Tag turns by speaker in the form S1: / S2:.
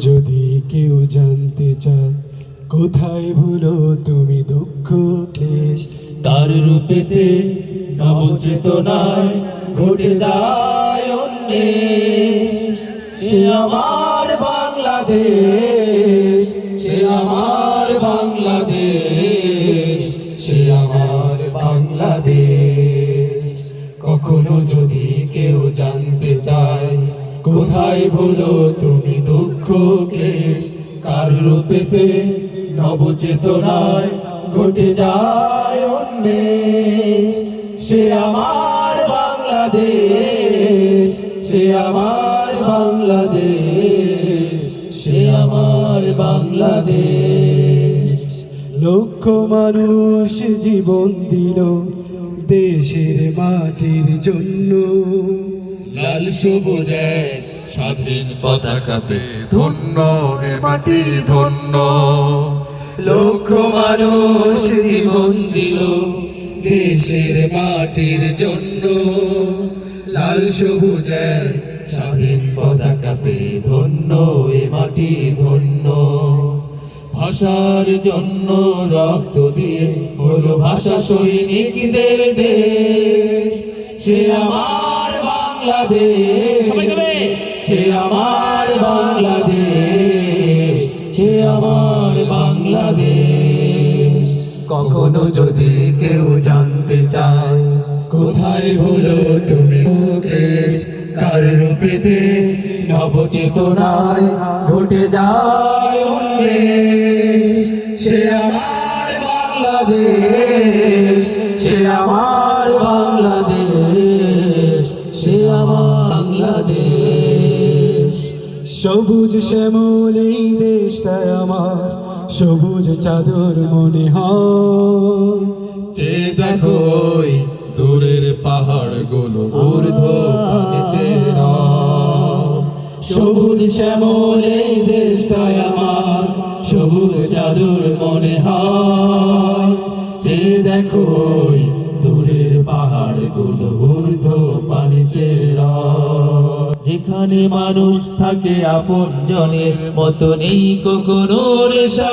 S1: যদি কেউ জানতে চায়, কোথায় ভুলো তুমি দুঃখ, ক্লেশ?
S2: তার রূপেতে নবচেতনায় ঘটে যায় উন্মেষ সে আমার বাংলাদেশ, সে আমার বাংলাদেশ, সে আমার বাংলাদেশ। কখনো যদি কেউ জানতে চায়, কোথায় ভুলো তুমি দুঃখ ক্লেশ, কার রূপেতে নবচেতনায় ঘটে যায় উন্মেষ সে আমার বাংলাদেশ, সে আমার বাংলাদেশ, সে আমার বাংলাদেশ।
S1: লক্ষ মানুষ জীবন দিল দেশের মাটির জন্য।
S2: লাল সবুজ এক স্বাধীন পতাকাতে ধন্য এ মাটি ধন্য। লক্ষ মানুষ জীবন দিল দেশের মাটির জন্য। লাল সবুজ এক স্বাধীন পতাকাতে ধন্য এ মাটি ধন্য। ভাষার জন্য রক্ত দিয়ে হলো ভাষা সৈনিকদের দেশ। সে আমার বাংলাদেশ। সে আমার বাংলাদেশ, সে আমার বাংলাদেশ। কখনো যদি কেউ জানতে চায়, কোথায় হলো তুমি মুকেশ? কার রূপেতে নবচেতনায় ঘটে যায় উন্মেষ? সে আমার বাংলাদেশ, সে আমার বাংলাদেশ, সে আমার বাংলাদেশ।
S1: সবুজ শ্যামল এই দেশটা আমার। সবুজ চাদর মনে হয়।
S2: দেখো দূরের পাহাড়গুলো সবুজ শ্যামল এই দেশটাই আমার। সবুজ চাদর মনে হয়। দেখো দূরের পাহাড়গুলো ঊর্ধ্ব যেখানে মানুষ থাকে আপন জনের মতো নেই কখনো রেশা